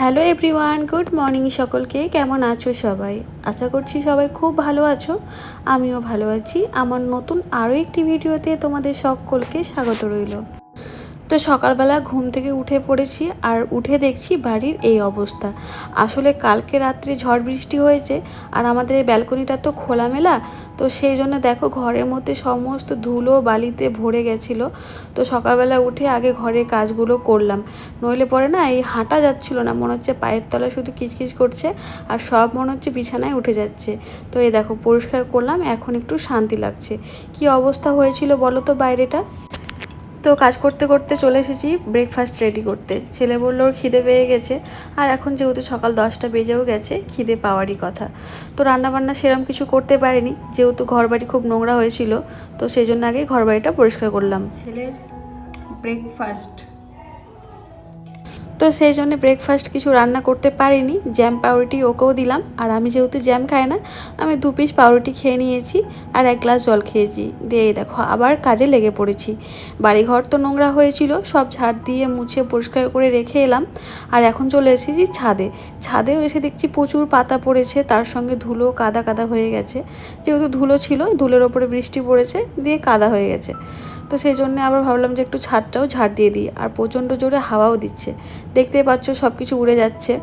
Hello everyone, good morning সকলকে। কেমন আছো সবাই? আশা করছি সবাই খুব ভালো আছো, আমিও ভালো আছি। আমার নতুন আরও একটি ভিডিওতে তোমাদের সকলকে স্বাগত রইল। তো সকালবেলা ঘুম থেকে উঠে পড়েছি আর উঠে দেখছি বাড়ির এই অবস্থা। আসলে কালকে রাত্রে ঝড় বৃষ্টি হয়েছে আর আমাদের এই ব্যালকনিটা তো খোলামেলা, তো সেই জন্য দেখো ঘরের মধ্যে সমস্ত ধুলো বালিতে ভরে গেছিল। তো সকালবেলা উঠে আগে ঘরের কাজগুলো করলাম। নইলে পরে না এই হাঁটা যাচ্ছিল না, মনে হচ্ছে পায়ের তলায় শুধু কিচকিচ করছে আর সব মনে হচ্ছে বিছানায় উঠে যাচ্ছে। তো এই দেখো পরিষ্কার করলাম, এখন একটু শান্তি লাগছে। কি অবস্থা হয়েছিল বলো তো বাইরেটা? তো কাজ করতে করতে চলে এসেছি ব্রেকফাস্ট রেডি করতে। ছেলে বলল, ওর খিদে পেয়ে গেছে। আর এখন যেহেতু সকাল দশটা বেজেও গেছে, খিদে পাওয়ারই কথা। তো রান্নাবান্না সেরম কিছু করতে পারিনি, যেহেতু ঘরবাড়ি খুব নোংরা হয়েছিল, তো সেই জন্য আগে ঘরবাড়িটা পরিষ্কার করলাম। ছেলের ব্রেকফাস্ট তো সেই জন্য ব্রেকফাস্ট কিছু রান্না করতে পারিনি। জ্যাম পাউরুটি ওকেও দিলাম। আর আমি যেহেতু জ্যাম খাই না, আমি দু পিস পাউরুটি খেয়ে নিয়েছি আর এক গ্লাস জল খেয়েছি। দিয়ে দেখো, আবার কাজে লেগে পড়েছি। বাড়িঘর তো নোংরা হয়েছিল, সব ঝাড় দিয়ে মুছে পরিষ্কার করে রেখে এলাম। আর এখন চলে এসেছি ছাদে। ছাদেও এসে দেখছি প্রচুর পাতা পড়েছে, তার সঙ্গে ধুলো কাদা কাদা হয়ে গেছে। যেহেতু ধুলো ছিল, ধুলোর ওপরে বৃষ্টি পড়েছে, দিয়ে কাদা হয়ে গেছে। তো সেই জন্য আবার ভাবলাম যে একটু ছাদটাও ঝাড় দিয়ে দিই আর প্রচণ্ড জোরে হাওয়াও দিচ্ছে। দেখতেই পাচ্ছ সব কিছু উড়ে যাচ্ছে।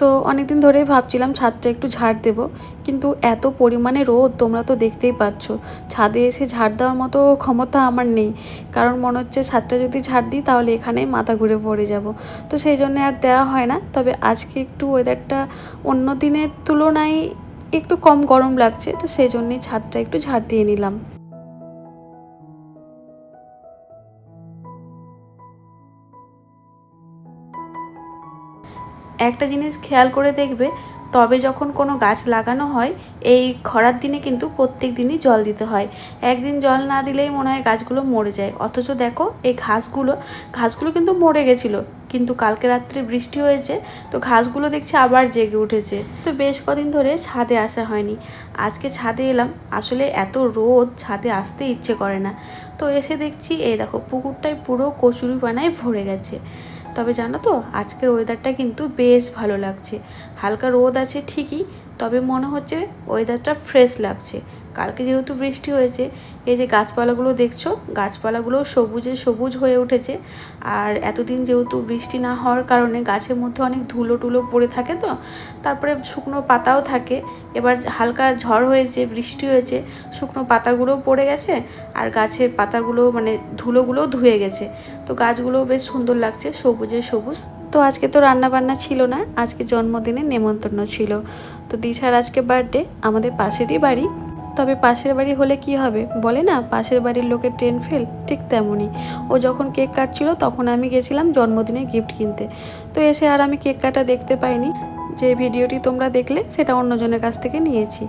তো অনেকদিন ধরেই ভাবছিলাম ছাদটা একটু ঝাড় দেবো, কিন্তু এত পরিমাণে রোদ তোমরা তো দেখতেই পাচ্ছ। ছাদে এসে ঝাড় দেওয়ার মতো ক্ষমতা আমার নেই। কারণ মনে হচ্ছে ছাদটা যদি ঝাড় দিই তাহলে এখানেই মাথা ঘুরে পড়ে যাব। তো সেই জন্য আর দেওয়া হয় না। তবে আজকে একটু ওয়েদারটা অন্য দিনের তুলনায় একটু কম গরম লাগছে। তো সেই জন্যই ছাদটা একটু ঝাড় দিয়ে নিলাম। একটা জিনিস খেয়াল করে দেখবে টবে যখন কোনো গাছ লাগানো হয়, এই খরার দিনে কিন্তু প্রত্যেক দিনই জল দিতে হয়। একদিন জল না দিলেই মনে হয় গাছগুলো মরে যায়। অথচ দেখো, এই ঘাসগুলো ঘাসগুলো কিন্তু মরে গেছিল। কিন্তু কালকে রাত্রে বৃষ্টি হয়েছে, তো ঘাসগুলো দেখছি আবার জেগে উঠেছে। তো বেশ কদিন ধরে ছাদে আসা হয়নি। আজকে ছাদে এলাম। আসলে এত রোদ, ছাদে আসতে ইচ্ছে করে না। তো এসে দেখছি, এই দেখো, পুকুরটায় পুরো কচুরি পানায় ভরে গেছে। তবে জানো তো, আজকের ওয়েদারটা কিন্তু বেশ ভালো লাগছে। হালকা রোদ আছে ঠিকই, তবে মনে হচ্ছে ওয়েদারটা ফ্রেশ লাগছে। কালকে যেহেতু বৃষ্টি হয়েছে, এই যে গাছপালাগুলো দেখছ, গাছপালাগুলো সবুজে সবুজ হয়ে উঠেছে। আর এতদিন যেহেতু বৃষ্টি না হওয়ার কারণে গাছের মধ্যে অনেক ধুলো টুলো পড়ে থাকে তো, তারপরে শুকনো পাতাও থাকে। এবার হালকা ঝড় হয়েছে, বৃষ্টি হয়েছে, শুকনো পাতাগুলোও পড়ে গেছে, আর গাছের পাতাগুলো মানে ধুলোগুলোও ধুয়ে গেছে। তো গাছগুলোও বেশ সুন্দর লাগছে, সবুজে সবুজ। তো আজকে তো রান্না বান্না ছিল না, আজকে জন্মদিনে নেমন্তন্ন ছিল। তো দিশার আজকে বার্থডে আমাদের পাশেরই বাড়ি। তবে পাশের বাড়ি হলে কি হবে? বলে না, পাশের বাড়ির লোকের ট্রেন ফেল ঠিক তেমনই। ও যখন কেক কাটছিল, তখন আমি গেছিলাম জন্মদিনে গিফট কিনতে। তো এসে আর আমি কেক কাটা দেখতে পাইনি। যে ভিডিওটি তোমরা দেখলে, সেটা অন্যজনের কাছ থেকে নিয়েছি।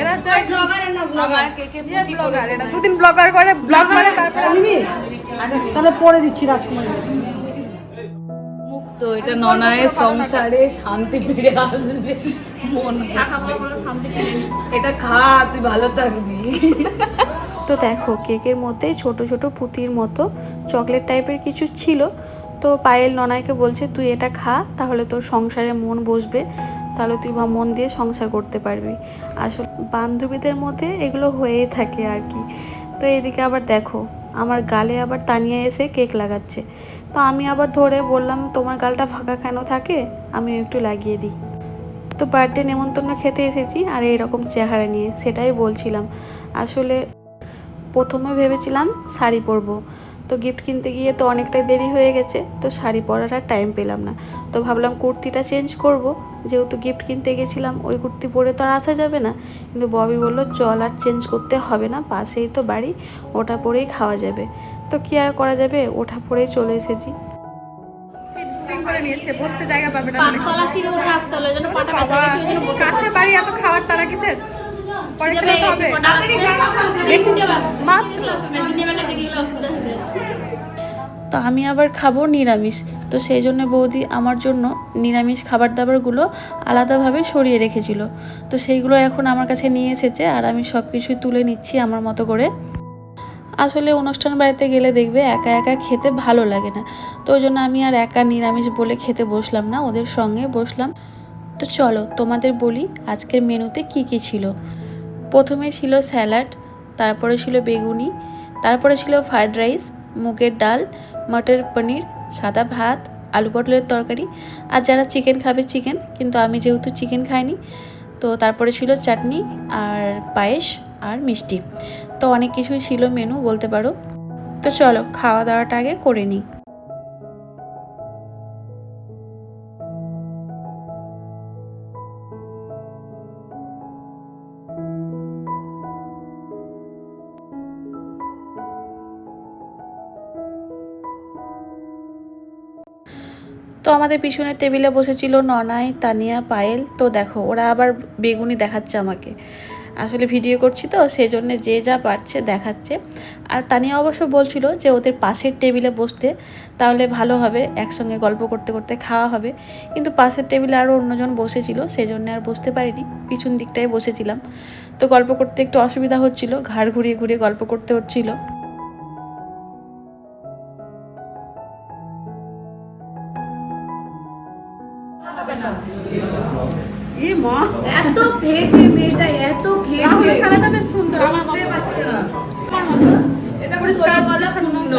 এরা ব্লগার করতে হাঁপিয়ে দুদিন ব্লগার করে ব্লগ করে তারপরে আনবি? তাহলে পরে দিচ্ছি রাজকুমারী তো এটা ননায়ের সংসারে শান্তি ফিরে আসবে। মন এটা খা তুই ভালো থাকবি। তো দেখো কেকের মধ্যে ছোট ছোট পুঁতির মতো চকলেট টাইপের কিছু ছিল। তো পায়েল ননাইকে বলছে তুই এটা খা তাহলে তোর সংসারে মন বসবে। তাহলে তুই বা মন দিয়ে সংসার করতে পারবি। আসলে বান্ধবীদের মধ্যে এগুলো হয়েই থাকে আর কি। তো এদিকে আবার দেখো, আমার গালে আবার তানিয়া এসে কেক লাগাচ্ছে। তো আমি আবার ধরে বললাম, তোমার গালটা ফাঁকা কেন থাকে? আমি একটু লাগিয়ে দিই। তো বার্থডে নেমন্তন্ন খেতে এসেছি আর এরকম চেহারা নিয়ে, সেটাই বলছিলাম। আসলে প্রথমে ভেবেছিলাম শাড়ি পরবো। তো গিফট কিনতে গিয়ে তো অনেকটাই দেরি হয়ে গেছে, তো শাড়ি পরার আর টাইম পেলাম না। তো ভাবলাম কুর্তিটা চেঞ্জ করব। যেহেতু গিফট কিনতে গেছিলাম ওই কুর্তি পরে তো আর আসা যাবে না। কিন্তু ববি বলল চল আর চেঞ্জ করতে হবে না পাশেই তো বাড়ি ওটা পরেই খাওয়া যাবে। তো কি আর করা যাবে? ওটা পরেই চলে এসেছি। করে নিয়েছে বসতে জায়গা পাবে না। পাঁচতলা সিঁড়ি উঠে আসতে হলো, ওই পাটা ব্যথা গেছে, ওই জন্য বসে কাছে বাড়ি এত তারা কিসের? পরে হবে। মাত্র। বেলা দেরি হলে অসুবিধা হয়ে। তো আমি আবার খাব নিরামিষ। তো সেই জন্য বৌদি আমার জন্য নিরামিষ খাবার দাবারগুলো আলাদাভাবে সরিয়ে রেখেছিল। তো সেইগুলো এখন আমার কাছে নিয়ে এসেছে আর আমি সব কিছুই তুলে নিচ্ছি আমার মতো করে। আসলে অনুষ্ঠান বাড়িতে গেলে দেখবে একা একা খেতে ভালো লাগে না। তো ওই জন্য আমি আর একা নিরামিষ বলে খেতে বসলাম না, ওদের সঙ্গে বসলাম। তো চলো তোমাদের বলি আজকের মেনুতে কি কি ছিল। প্রথমে ছিল স্যালাড, তারপরে ছিল বেগুনি, তারপরে ছিল ফ্রায়েড রাইস, মুগের ডাল মটর পনির, সাদা ভাত, আলু পটলের তরকারি। আর যারা চিকেন খাবে চিকেন কিন্তু আমি যেহেতু চিকেন খাইনি, তো তারপরে ছিল চাটনি আর পায়েস আর মিষ্টি। তো অনেক কিছুই ছিল মেনু বলতে পারো। তো চলো খাওয়া দাওয়াটা আগে করে নিই। তো আমাদের পিছনের টেবিলে বসেছিল ননাই, তানিয়া, পায়েল। তো দেখো, ওরা আবার বেগুনি দেখাচ্ছে আমাকে। আসলে ভিডিও করছি তো সেই জন্য যে যা পারছে দেখাচ্ছে। আর তানিয়া অবশ্য বলছিল যে ওদের পাশের টেবিলে বসতে তাহলে ভালো হবে, একসঙ্গে গল্প করতে করতে খাওয়া হবে। কিন্তু পাশের টেবিলে আরও অন্যজন বসেছিল সেই জন্য আর বসতে পারিনি। পিছন দিকটায় বসেছিলাম। তো গল্প করতে একটু অসুবিধা হচ্ছিল, ঘাড় ঘুরিয়ে ঘুরিয়ে গল্প করতে হচ্ছিল। এত খেয়েছে মেয়েটা এত খেয়েছে। খেলাটা বেশ সুন্দর আমার বলতে মতো। না। আমার মতো। এটা করে সত্যি বলা শুনলো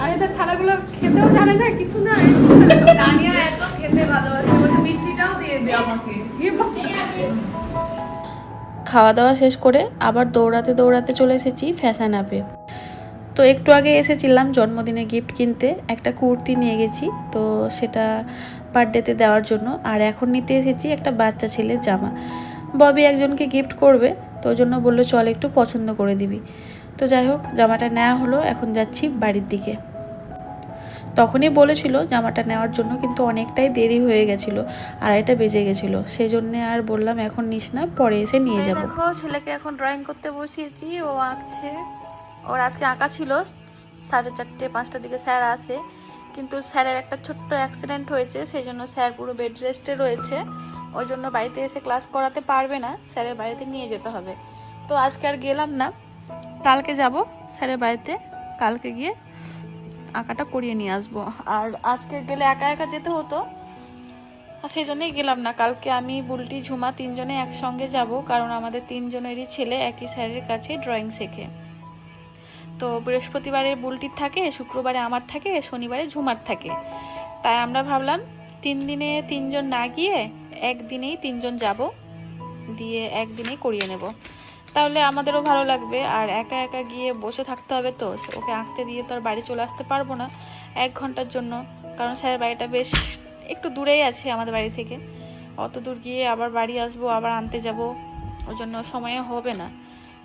আর এদের থালাগুলো খেতেও জানে না কিছু না। তানিয়া এত খেতে ভালোবাসে বলছে মিষ্টিটাও দিয়ে দে আমাকে। খাওয়া দাওয়া শেষ করে আবার দৌড়াতে দৌড়াতে চলে এসেছি ফ্যাশন অ্যাপে। তো একটু আগে এসেছিলাম জন্মদিনে গিফট কিনতে একটা কুর্তি নিয়ে গেছি। তো সেটা বার্থডেতে দেওয়ার জন্য আর এখন নিতে এসেছি একটা বাচ্চা ছেলের জামা। ববি একজনকে গিফট করবে তো ওই জন্য বলল চল একটু পছন্দ করে দিবি। তো যাই হোক জামাটা নেওয়া হলো এখন যাচ্ছি বাড়ির দিকে। তখনই বলেছিল জামাটা নেওয়ার জন্য কিন্তু অনেকটাই দেরি হয়ে গেছিল আড়াইটা বেজে গেছিল। সেই জন্যে আর বললাম এখন নিস না পরে এসে নিয়ে যাব। দেখো ছেলেকে এখন ড্রয়িং করতে বসিয়েছি ও আঁকছে। ওর আজকে আঁকা ছিল সাড়ে চারটে পাঁচটার দিকে স্যার আসে। কিন্তু স্যারের একটা ছোট্ট অ্যাক্সিডেন্ট হয়েছে সেই জন্য স্যার পুরো বেড রেস্টে রয়েছে। ওই জন্য বাড়িতে এসে ক্লাস করাতে পারবে না, স্যারের বাড়িতে নিয়ে যেতে হবে। তো আজকে আর গেলাম না, কালকে যাব, স্যারের বাড়িতে কালকে গিয়ে আঁকাটা করিয়ে নিয়ে আসব। আর আজকে গেলে একা একা যেতে হতো, আর সেই জন্যই গেলাম না। কালকে আমি, বুলটি, ঝুমা তিনজনে একসঙ্গে যাব, কারণ আমাদের তিনজনেরই ছেলে একই স্যারের কাছে ড্রয়িং শেখে। তো বৃহস্পতিবারে বুলটির থাকে, শুক্রবারে আমার থাকে, শনিবারে ঝুমার থাকে। তাই আমরা ভাবলাম, তিন দিনে তিনজন না গিয়ে একদিনেই তিনজন যাব, দিয়ে একদিনেই করিয়ে নেব। তাহলে আমাদেরও ভালো লাগবে, আর একা একা গিয়ে বসে থাকতে হবে তো ওকে আঁকতে দিয়ে তো আর বাড়ি চলে আসতে পারব না এক ঘণ্টার জন্য, কারণ স্যারের বাড়িটা বেশ একটু দূরেই আছে আমাদের বাড়ি থেকে। অত দূর গিয়ে আবার বাড়ি আসব, আবার আনতে যাব ওই জন্য সময়ে হবে না।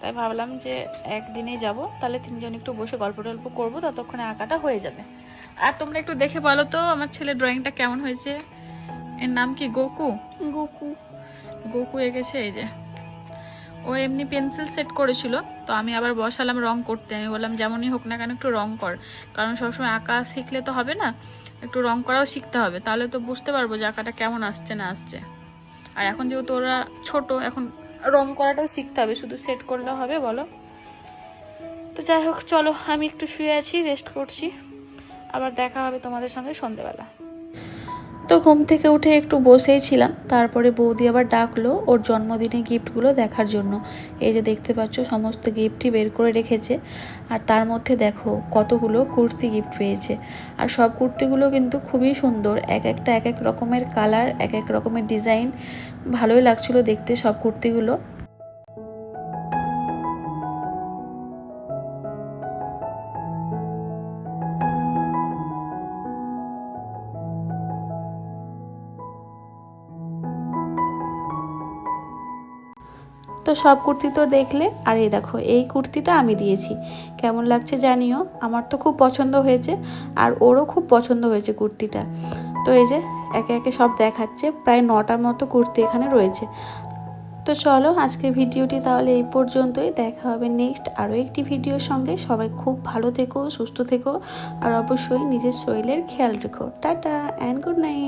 তাই ভাবলাম যে একদিনেই যাব তাহলে তিনজন একটু বসে গল্প টল্প করব ততক্ষণে আঁকাটা হয়ে যাবে। আর তোমরা একটু দেখে বলো তো আমার ছেলে ড্রয়িংটা কেমন হয়েছে? এর নাম কি গোকু? গোকু। গোকু এঁকেছে এই যে। ও এমনি পেন্সিল সেট করেছিল তো আমি আবার বসালাম রং করতে। আমি বললাম যেমনই হোক না কেন একটু রং কর। কারণ সবসময় আঁকা শিখলে তো হবে না একটু রং করাও শিখতে হবে। তাহলে তো বুঝতে পারব যে আঁকাটা কেমন আসছে না আসছে। আর এখন যেহেতু ওরা ছোট এখন রং করাটাও শিখতে হবে, শুধু সেট করলে হবে বলো। তো যাই হোক, চলো, আমি একটু শুয়ে আছি রেস্ট করছি। আবার দেখা হবে তোমাদের সঙ্গে সন্ধেবেলা। তো ঘুম থেকে উঠে একটু বসেই ছিলাম। তারপরে বৌদি আবার ডাকলো ওর জন্মদিনে গিফটগুলো দেখার জন্য। এই যে দেখতে পাচ্ছ সমস্ত গিফটই বের করে রেখেছে। আর তার মধ্যে দেখো কতগুলো কুর্তি গিফট পেয়েছে। আর সব কুর্তিগুলো কিন্তু খুবই সুন্দর। এক একটা এক এক রকমের কালার, এক এক রকমের ডিজাইন। ভালোই লাগছিল দেখতে সব কুর্তিগুলো। তো সব কুর্তি তো দেখলে, আর এই দেখো, এই কুর্তিটা আমি দিয়েছি। কেমন লাগছে জানিও? আমার তো খুব পছন্দ হয়েছে, আর ওরও খুব পছন্দ হয়েছে কুর্তিটা। তো এই যে, একে একে সব দেখাচ্ছে, প্রায় নটার মতো কুর্তি এখানে রয়েছে। তো চলো, আজকের ভিডিওটি তাহলে এই পর্যন্তই। দেখা হবে নেক্সট আরও একটি ভিডিওর সঙ্গে। সবাই খুব ভালো থেকো, সুস্থ থেকো, আর অবশ্যই নিজের শরীরের খেয়াল রেখো। Tata and good night